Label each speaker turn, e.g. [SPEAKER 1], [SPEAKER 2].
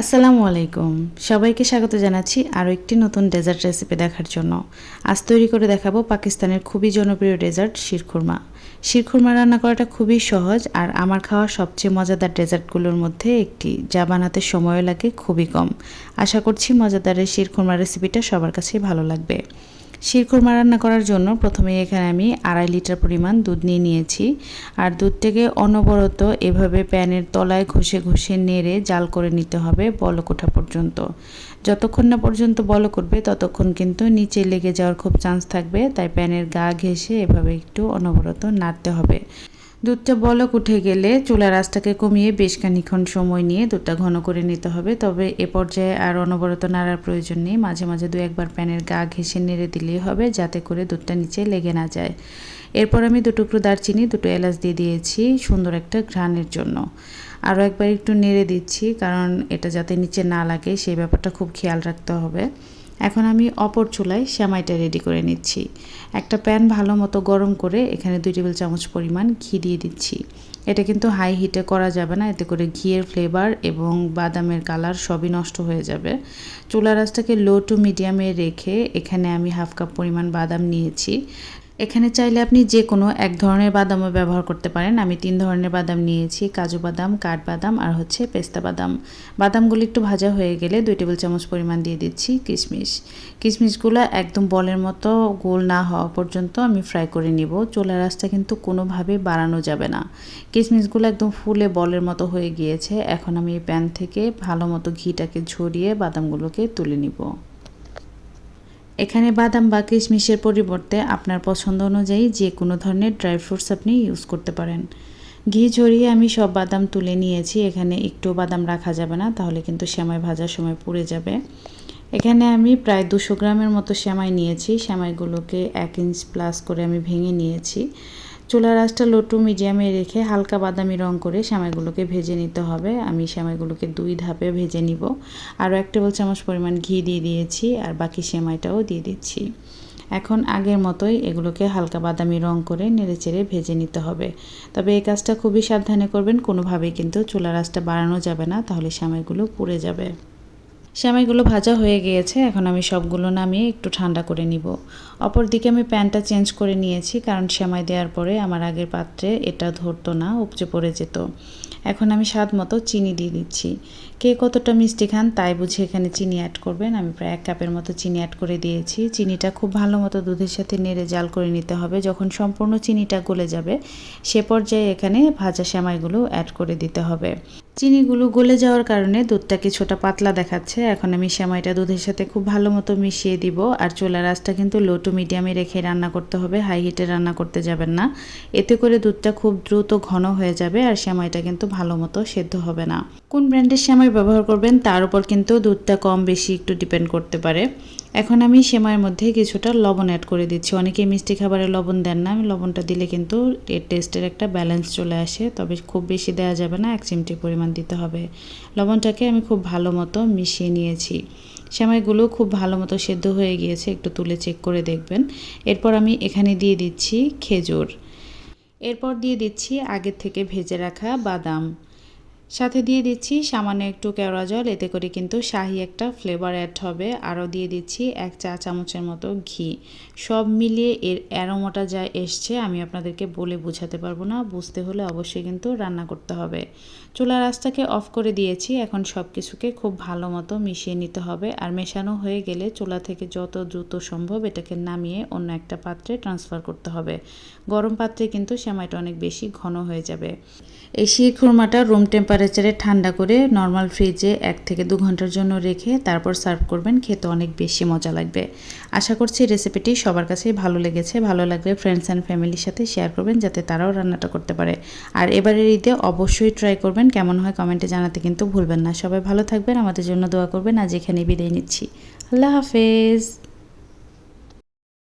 [SPEAKER 1] আসসালামু আলাইকুম। সবাইকে স্বাগত জানাচ্ছি আরও একটি নতুন ডেজার্ট রেসিপি দেখার জন্য। আজ তৈরি করে দেখাবো পাকিস্তানের খুবই জনপ্রিয় ডেজার্ট শিরখুরমা শিরখুরমা রান্না করাটা খুবই সহজ আর আমার খাওয়া সবচেয়ে মজাদার ডেজার্টগুলোর মধ্যে একটি, যা বানাতে সময় লাগে, খুবই কম। আশা করছি মজাদারের শিরখুরমা রেসিপিটা সবার কাছেই ভালো লাগবে। শিরখুরমা রান্না করার জন্য প্রথমে এখানে আমি আড়াই লিটার পরিমাণ দুধ নিয়ে নিয়েছি। আর দুধটাকে অনবরত এভাবে প্যানের তলায় ঘষে ঘষে নেড়ে জাল করে নিতে হবে বলক ওঠা পর্যন্ত। যতক্ষণ না পর্যন্ত বল করবে ততক্ষণ কিন্তু নিচে লেগে যাওয়ার খুব চান্স থাকবে। তাই প্যানের গা ঘেঁষে এভাবে একটু অনবরত নাড়তে হবে। দুধটা বলক উঠে গেলে চুলার আঁচটাকে কমিয়ে বেশ খানিক্ষণ সময় নিয়ে দুধটা ঘন করে নিতে হবে। তবে এ পর্যায়ে আর অনবরত নাড়ার প্রয়োজন নেই। মাঝে মাঝে দু একবার প্যানের গা ঘেঁষে নেড়ে দিলেই হবে, যাতে করে দুধটা নিচে লেগে না যায়। এরপর আমি দু টুকরো দারচিনি, দুটো এলাচ দিয়ে দিয়েছি সুন্দর একটা ঘ্রাণের জন্য। আরও একবার একটু নেড়ে দিচ্ছি, কারণ এটা যাতে নিচে না লাগে, সেই ব্যাপারটা খুব খেয়াল রাখতে হবে। এখন আমি অপর চুলায় শ্যামাইটা রেডি করে নিচ্ছি। একটা প্যান ভালো মতো গরম করে এখানে দুই টেবিল চামচ পরিমাণ ঘি দিয়ে দিচ্ছি। এটা কিন্তু হাই হিটে করা যাবে না, এতে করে ঘিয়ের ফ্লেভার এবং বাদামের কালার সবই নষ্ট হয়ে যাবে। চুলা রাসটাকে লো টু মিডিয়ামে রেখে এখানে আমি হাফ কাপ পরিমাণ বাদাম নিয়েছি। এখানে চাইলে আপনি যে কোনো এক ধরনের বাদামও ব্যবহার করতে পারেন। আমি তিন ধরনের বাদাম নিয়েছি, কাজু বাদাম কাঠবাদাম আর হচ্ছে পেস্তা বাদাম। বাদামগুলো একটু ভাজা হয়ে গেলে দুই টেবিল চামচ পরিমাণ দিয়ে দিচ্ছি কিশমিশ। কিশমিশগুলো একদম বলের মতো গোল না হওয়া পর্যন্ত আমি ফ্রাই করে নিব। চোলা রাসটা কিন্তু কোনোভাবে বাড়ানো যাবে না। কিশমিশগুলো একদম ফুলে বলের মতো হয়ে গিয়েছে। এখন আমি এই প্যান থেকে ভালো মতো ঘিটাকে ঝরিয়ে বাদামগুলোকে তুলে নিব। এখানে বাদাম বা কিশমিশের পরিবর্তে আপনার পছন্দ অনুযায়ী যে কোনো ধরনের ড্রাই ফ্রুটস আপনি ইউজ করতে পারেন। ঘি ঝরিয়ে আমি সব বাদাম তুলে নিয়েছি, এখানে একটু বাদাম রাখা যাবে না, তাহলে কিন্তু সেমাই ভাজার সময় পুড়ে যাবে। এখানে আমি প্রায় দুশো গ্রামের মতো সেমাই নিয়েছি, সেমাইগুলোকে এক ইঞ্চ প্লাস করে আমি ভেঙে নিয়েছি। চুলার আঁচটা লো টু মিডিয়ামে রেখে হালকা বাদামি রং করে সেমাইগুলোকে ভেজে নিতে হবে। আমি সেমাইগুলোকে দুই ধাপে ভেজে নিব। আরও এক টেবিল চামচ পরিমাণ ঘি দিয়ে দিয়েছি আর বাকি সেমাইটাও দিয়ে দিচ্ছি। এখন আগের মতোই এগুলোকে হালকা বাদামি রং করে নেড়েচেড়ে ভেজে নিতে হবে। তবে এই কাজটা খুবই সাবধানে করবেন। কোনোভাবেই কিন্তু চুলার আঁচটা বাড়ানো যাবে না, তাহলে সেমাইগুলো পুড়ে যাবে। সেমাইগুলো ভাজা হয়ে গিয়েছে, এখন আমি সবগুলো নামিয়ে একটু ঠান্ডা করে নিব। অপরদিকে আমি প্যানটা চেঞ্জ করে নিয়েছি, কারণ সেমাই দেওয়ার পরে আমার আগের পাত্রে এটা ধরতো না, উপচে পড়ে যেত। এখন আমি স্বাদ মতো চিনি দিয়ে দিচ্ছি। কে কতটা মিষ্টি খান তাই বুঝে এখানে চিনি অ্যাড করবেন। আমি প্রায় এক কাপের মতো চিনি অ্যাড করে দিয়েছি। চিনিটা খুব ভালো মতো দুধের সাথে নেড়ে জাল করে নিতে হবে। যখন সম্পূর্ণ চিনিটা গলে যাবে, সে পর্যায়ে এখানে ভাজা সেমাইগুলো অ্যাড করে দিতে হবে। চিনিগুলো গলে যাওয়ার কারণে দুধটা কিছুটা পাতলা দেখাচ্ছে। এখন আমি সেমাইটা দুধের সাথে খুব ভালো মতো মিশিয়ে দিব। আর চোলা আঁচটা কিন্তু লো টু মিডিয়ামে রেখে রান্না করতে হবে। হাই হিটে রান্না করতে যাবেন না। এতে করে দুধটা খুব দ্রুত ঘন হয়ে যাবে আর সেমাইটা কিন্তু ভালো মতো সেদ্ধ হবে না। কোন ব্র্যান্ডের সেমাই ব্যবহার করবেন, তার উপর কিন্তু দুধটা কম বেশি একটু ডিপেন্ড করতে পারে। এখন আমি সেমাইয়ের মধ্যে কিছুটা লবণ অ্যাড করে দিচ্ছি। অনেকেই মিষ্টি খাবারে লবণ দেন না, আমি লবণটা দিলে কিন্তু এর টেস্টের একটা ব্যালেন্স চলে আসে, তবে খুব বেশি দেওয়া যাবে না, এক চিমটি পরিমাণ দিতে হবে। লবণটাকে আমি খুব ভালো মতো মিশিয়ে নিয়েছি। সেমাইগুলো খুব ভালো মতো সেদ্ধ হয়ে গিয়েছে, একটু তুলে চেক করে দেখবেন। এরপর আমি এখানে দিয়ে দিচ্ছি খেজুর। এরপর দিয়ে দিচ্ছি আগের থেকে ভেজে রাখা বাদাম। সাথে দিয়ে দিচ্ছি সামান্য একটু কেওড়া জল, এতে করে কিন্তু শাহি একটা ফ্লেভার অ্যাড হবে। আরও দিয়ে দিচ্ছি এক চা চামচের মতো ঘি। সব মিলিয়ে এর অ্যারোমাটা যা এসছে আমি আপনাদেরকে বলে বোঝাতে পারব না, বুঝতে হলে অবশ্যই কিন্তু রান্না করতে হবে। চুলার আঁচটাকে অফ করে দিয়েছি, এখন সব কিছুকে খুব ভালো মতো মিশিয়ে নিতে হবে। আর মেশানো হয়ে গেলে চুলা থেকে যত দ্রুত সম্ভব এটাকে নামিয়ে অন্য একটা পাত্রে ট্রান্সফার করতে হবে। গরম পাত্রে কিন্তু সেমাইটা অনেক বেশি ঘন হয়ে যাবে। এই শির খুরমাটা রুম টেম্পারেচারে ঠান্ডা করে নর্মাল ফ্রিজে এক থেকে দু ঘণ্টার জন্য রেখে তারপর সার্ভ করবেন, খেতে অনেক বেশি মজা লাগবে। আশা করছি রেসিপিটি সবার কাছেই ভালো লেগেছে। ভালো লাগলে ফ্রেন্ডস অ্যান্ড ফ্যামিলির সাথে শেয়ার করবেন যাতে তারাও রান্নাটা করতে পারে। আর এবারের ঈদে অবশ্যই ট্রাই করবেন, কেমন হয় কমেন্টে জানাতে কিন্তু ভুলবেন না। সবাই ভালো থাকবেন, আমাদের জন্য দোয়া করবেন। আজ এখানে বিদায় নিচ্ছি। আল্লাহ হাফেজ।